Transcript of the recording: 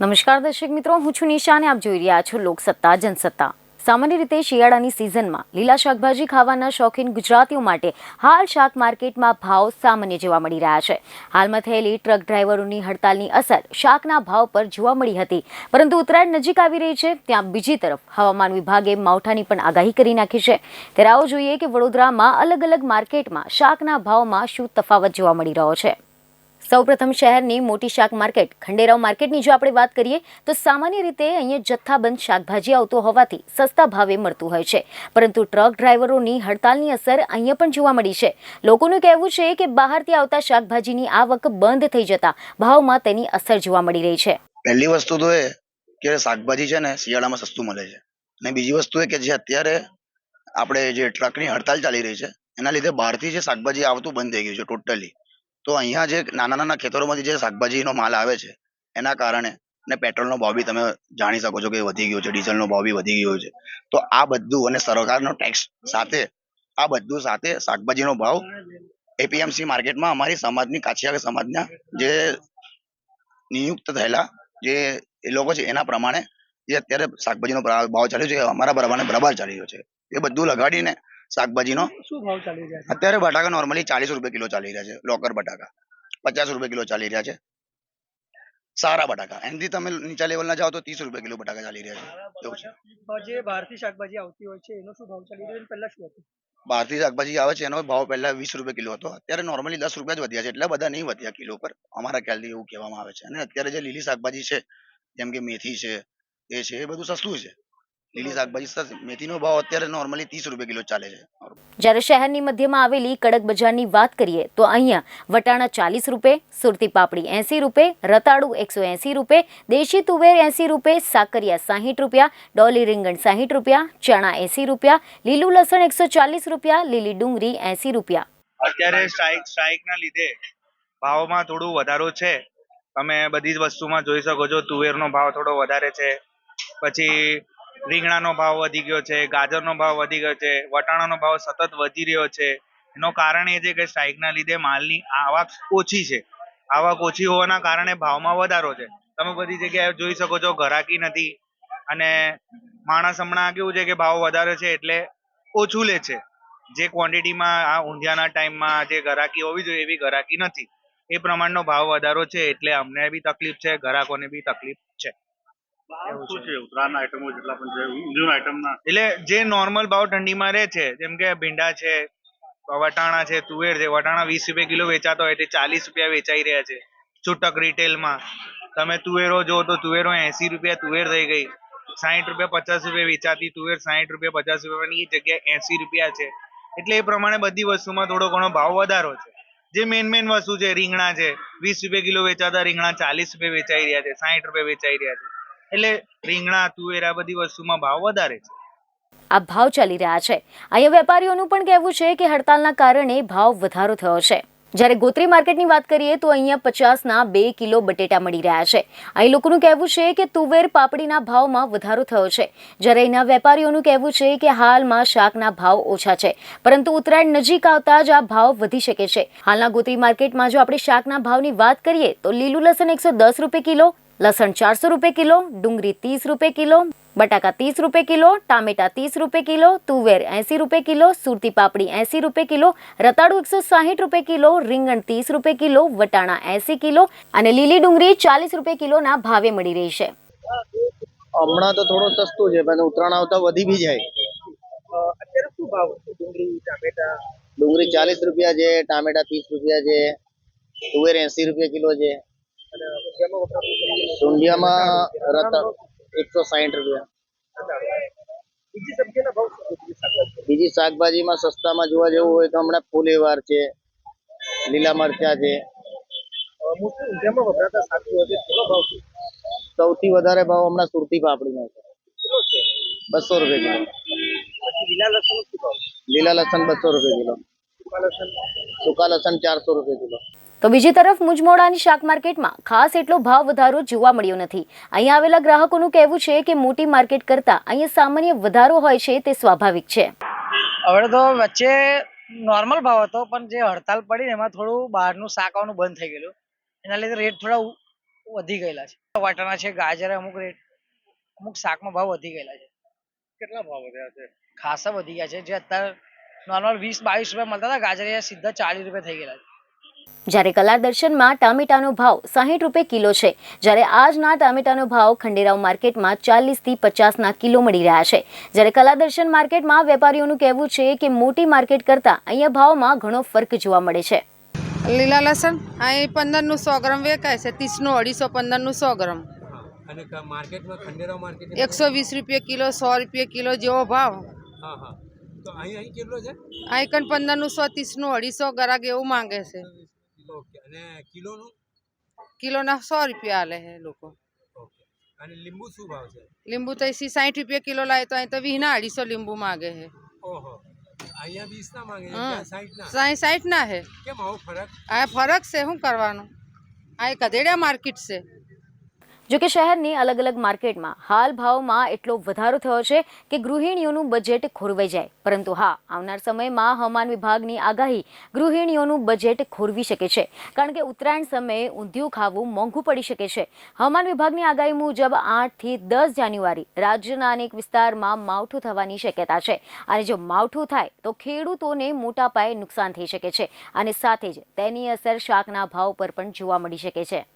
નમસ્કાર દર્શક મિત્રો, હું છું નિશા અને આપ જોઈ રહ્યા છો લોકસત્તા, જનસત્તા. સામાન્ય રીતે શિયાળાની સિઝનમાં લીલા શાકભાજી ખાવાના શોખીન ગુજરાતીઓ માટે હાલ શાક માર્કેટમાં ભાવ સામાન્ય જોવા મળી રહ્યા છે. હાલમાં થયેલી ટ્રક ડ્રાઈવરોની હડતાલની અસર શાકના ભાવ પર જોવા મળી હતી. પરંતુ ઉત્તરાયણ નજીક આવી રહી છે, ત્યાં બીજી તરફ હવામાન વિભાગે માવઠાની પણ આગાહી કરી નાખી છે. ત્યારે આવો જોઈએ કે વડોદરામાં અલગ અલગ માર્કેટમાં શાકના ભાવમાં શું તફાવત જોવા મળી રહ્યો છે. સૌપ્રથમ શહેરની મોટી શાક માર્કેટ, ખંડેરાવ માર્કેટની જો આપણે વાત કરીએ, તો સામાન્ય રીતે અહીંયા જથ્થાબંધ શાકભાજી આવતો હોવાથી સસ્તા ભાવે મળતું હોય છે. પરંતુ ટ્રક ડ્રાઈવરોની હડતાલની અસર અહીંયા પણ જોવા મળી છે. લોકોનું કહેવું છે કે બહારથી આવતા શાકભાજીની આવક બંધ થઈ જતા ભાવમાં તેની અસર જોવા મળી રહી છે. પહેલી વસ્તુ તો એ કે શાકભાજી છે ને શિયાળામાં સસ્તું મળે છે. અને બીજી વસ્તુ એ કે જે અત્યારે આપણે જે ટ્રકની હડતાલ ચાલી રહી છે, એના લીધે બહારથી જે શાકભાજી આવતું બંધ થઈ ગયું છે ટોટલી તો અહીંયા જે નાના નાના ખેતરોમાંથી જે શાકભાજીનો માલ આવે છે, એના કારણે અને પેટ્રોલનો ભાવ બી તમે જાણી શકો છો કે વધી ગયો છે, ડીઝલનો ભાવ બી વધી ગયો છે. તો આ બધું અને સરકારનો ટેક્સ સાથે, આ બધું સાથે શાકભાજીનો ભાવ એપીએમસી માર્કેટમાં અમારી સમાજની કાછિયા સમાજના જે નિયુક્ત થયેલા જે એ લોકો છે, એના પ્રમાણે જે અત્યારે શાકભાજીનો ભાવ ચાલ્યો છે અમારા પ્રમાણે બરાબર ચાલી રહ્યો છે. એ બધું લગાડીને શાકભાજીનો? શું ભાવ ચાલી રહ્યા છે? અત્યારે બટાકા નોર્મલી ચાલીસ રૂપિયા કિલો ચાલી રહ્યા છે લોકર બટાકા. પચાસ રૂપિયા કિલો ચાલી રહ્યા છે. સારા બટાકા. એનાથી તમે નીચા લેવલના જાઓ તો ત્રીસ રૂપિયા કિલો બટાકા ચાલી રહ્યા છે. એવું છે. જે બહારથી શાકભાજી આવતી હોય છે એનો શું ભાવ ચાલી રહ્યો છે? પહેલા શું હતું? બહારથી શાકભાજી આવે છે એનો ભાવ પહેલા વીસ રૂપિયા કિલો હતો. અત્યારે નોર્મલી દસ રૂપિયા જ વધ્યા છે એટલે બધા નહીં વધ્યા કિલો પર. અમારા ખ્યાલથી એવું કહેવામાં આવે છે. અને અત્યારે જે લીલી શાકભાજી છે જેમ કે મેથી છે એ છે એ બધું સસ્તું છે. લીલી શાકભાજી સસ્તી મેથીનો ભાવ અત્યારે નોર્મલી ત્રીસ રૂપિયા કિલો ચાલે છે. જ્યારે શહેરની મધ્યમાં આવેલી કડક બજારની વાત કરીએ તો અહીંયા વટાણા ચાલીસ રૂપે સુરતી પાપડી એંસી રૂપે રતાળુ એકસો એંસી રૂપે દેશી તુવેર એંસી રૂપે સાકરિયા સાહીઠ રૂપિયા ડોલી રીંગણ સાહીઠ રૂપિયા ચણા એંસી રૂપિયા લીલું લસણ એકસો ચાલીસ રૂપિયા લીલી ડુંગળી એંસી રૂપિયા. અત્યારે સ્ટ્રાઇક સ્ટ્રાઇકના લીધે ભાવમાં થોડું વધારો છે. તમે બધી જ વસ્તુમાં જોઈ શકો છો તુવેરનો ભાવ થોડો વધારે છે. પછી રીંગણાનો ભાવ વધી ગયો છે, ગાજરનો ભાવ વધી ગયો છે, વટાણાનો ભાવ સતત વધી રહ્યો છે. એનો કારણ એ છે કે સ્ટ્રાઇકના લીધે માલની આવક ઓછી છે. આવક ઓછી હોવાના કારણે ભાવમાં વધારો છે. તમે બધી જગ્યાએ જોઈ શકો છો ઘરાકી નથી અને માણસ હમણાં કેવું છે કે ભાવ વધારે છે એટલે ઓછું લે છે. જે ક્વોન્ટિટીમાં આ ઊંધિયાના ટાઈમમાં જે ઘરાકી હોવી જોઈએ એવી ઘરાકી નથી. એ પ્રમાણનો ભાવ વધારો છે એટલે અમને બી તકલીફ છે ગ્રાહકોને બી તકલીફ છે. એટલે જે નોર્મલ ભાવ ઠંડીમાં રહે છે જેમ કે ભીંડા છે વટાણા છે તુવેર છે વટાણા વીસ રૂપિયા કિલો વેચાતો હોય તે ચાલીસ રૂપિયા વેચાઈ રહ્યા છે. છૂટક રિટેલમાં તમે તુવેરો જો તો તુવેરો એસી રૂપિયા તુવેર થઈ ગઈ. સાહીઠ રૂપિયા પચાસ રૂપિયા વેચાતી તુવેર સાહીઠ રૂપિયા પચાસ રૂપિયાની જગ્યાએ એસી રૂપિયા છે. એટલે એ પ્રમાણે બધી વસ્તુમાં થોડો ઘણો ભાવ વધારો છે. જે મેન મેન વસ્તુ છે રીંગણા છે વીસ રૂપિયા કિલો વેચાતા રીંગણા ચાલીસ રૂપિયા વેચાઈ રહ્યા છે સાહીઠ રૂપિયા વેચાઈ રહ્યા છે. એટલે રીંગણા, તુવેર આ બધી વસ્તુમાં ભાવ વધારે છે. આ ભાવ ચાલી રહ્યા છે. અહીંયા વેપારીઓનું પણ કહેવું છે કે હડતાલના કારણે ભાવ વધારો થયો છે. જ્યારે ગોત્રી માર્કેટની વાત કરીએ તો અહીંયા પચાસના બે કિલો બટેટા મળી રહ્યા છે. અહીં લોકોનું કહેવું છે કે તુવેર પાપડીના ભાવમાં વધારો થયો છે. જ્યારે અહીંના વેપારીઓનું કહેવું છે કે હાલમાં શાકના ભાવ ઓછા છે. પરંતુ ઉત્તરાયણ નજીક આવતા જ આ ભાવ વધી શકે છે. હાલના ગોત્રી માર્કેટમાં જો આપણે શાકના ભાવની વાત કરીએ તો લીલું લસણ એકસો દસ રૂપિયા કિલો લસણ ચારસો રૂપે કિલો ડુંગળી ત્રીસ રૂપે કિલો બટાકા ત્રીસ રૂપિયા કિલો ટામેટા ત્રીસ રૂપે કિલો તુવેર એંસી રૂપે કિલો સુરતી પાપડી એંસી રૂપિયા કિલો રતાળુ એકસો સાહીઠ રૂપે કિલો રીંગણ ત્રીસ રૂપિયા કિલો વટાણા એંસી કિલો અને લીલી ડુંગળી ચાલીસ રૂપે કિલોના ભાવે મળી રહી છે. હમણાં તો થોડો સસ્તું છે પણ ઉત્તરાયણ આવતા વધી બી જાય. અત્યારે શું ભાવ ડુંગળી ટામેટા? ડુંગળી ચાલીસ રૂપિયા છે ટામેટા ત્રીસ રૂપિયા છે તુવેર એસી રૂપિયા કિલો છે. સુંઢિયામાં રતા એકસો સાહીઠ રૂપિયા. બીજી શાકભાજીમાં સસ્તામાં જોવા જેવું હોય તો હમણાં ફુલેવાર છે, લીલા મરચા છે. સૌથી વધારે ભાવ હમણાં સુરતી પાપડીનો છે. બસો રૂપિયા કિલો. લીલા લસણ બસો રૂપિયા કિલો. સૂકા લસણ ચારસો રૂપિયા કિલો. તો બીજી તરફ મુજમોડાની શાક માર્કેટમાં ખાસ એટલો ભાવ વધારો જોવા મળ્યો નથી. અહીંયા આવેલા ગ્રાહકોનું કહેવું છે કે મોટી માર્કેટ કરતાં અહીંયા સામાન્ય વધારો હોય છે તે સ્વાભાવિક છે. હવે તો વચ્ચે નોર્મલ ભાવ હતો પણ જે હડતાલ પડી એમાં થોડું બહારનું શાક આવવાનું બંધ થઈ ગયેલું. એના લીધે રેટ થોડા વધી ગયેલા છે. વાટાણા છે ગાજર અમુક રેટ અમુક શાકમાં ભાવ વધી ગયેલા છે. કેટલા ભાવ વધ્યા છે? ખાસા વધી ગયા છે. જે અત્યારે નોર્મલ વીસ બાવીસ રૂપિયા મળતા હતા ગાજર સીધા ચાલીસ રૂપિયા થઈ ગયેલા જ્યારે કલા દર્શનમાં ટામેટાનો ભાવ સાહીઠ રૂપિયા કિલો છે જ્યારે આજના ટામેટાનો ભાવ ખંડેરાવ માર્કેટમાં ચાલીસથી પચાસના કિલો મળી રહ્યા છે. જ્યારે કલા દર્શન માર્કેટમાં વેપારીઓનું કહેવું છે કે મોટી માર્કેટ કરતાં અહીંયા ભાવમાં ઘણો ફરક જોવા મળે છે. લીલા લસણ અહીં પંદરનું સો ગ્રામ વેચાય છે ત્રીસનું અઢીસો પંદરનું સો ગ્રામ. એકસો વીસ રૂપિયા કિલો સો રૂપિયા કિલો જેવો ભાવ. હા હા. તો અહીં અહીં કેટલો છે? અહીં કણ પંદરનું સો ત્રીસનું અઢીસો ગરાક એવું માંગે છે. ઓકે અને કિલોનું? કિલોના સો રૂપિયા આલે છે લોકો. ઓકે અને લીંબુ શું ભાવ છે? લીંબુ તો એસી સાઠ રૂપિયા કિલો લાવે તો અહીં તો વીસના અઢીસો લીંબુ માંગે છે. ઓહો અહીંયા વીસ ના માંગે છે હમ. ત્યાં સાઠ ના સાઠ સાઠ ના છે. કેમ આવો ફરક? આ ફરક છે શું કરવાનું? આ એક ગધેડિયા માર્કેટ છે. જો કે શહેરની અલગ અલગ માર્કેટમાં હાલ ભાવમાં એટલો વધારો થયો છે કે ગૃહિણીઓનું બજેટ ખોરવાઈ જાય. પરંતુ હા, આવનાર સમયમાં હવામાન વિભાગની આગાહી ગૃહિણીઓનું બજેટ ખોરવી શકે છે. કારણ કે ઉત્તરાયણ સમયે ઊંધિયું ખાવું મોંઘું પડી શકે છે. હવામાન વિભાગની આગાહી મુજબ આઠથી દસ જાન્યુઆરી રાજ્યના અનેક વિસ્તારમાં માવઠું થવાની શક્યતા છે. અને જો માવઠું થાય, તો ખેડૂતોને મોટા પાયે નુકસાન થઈ શકે છે. અને સાથે જ તેની અસર શાકના ભાવ પર પણ જોવા મળી શકે છે.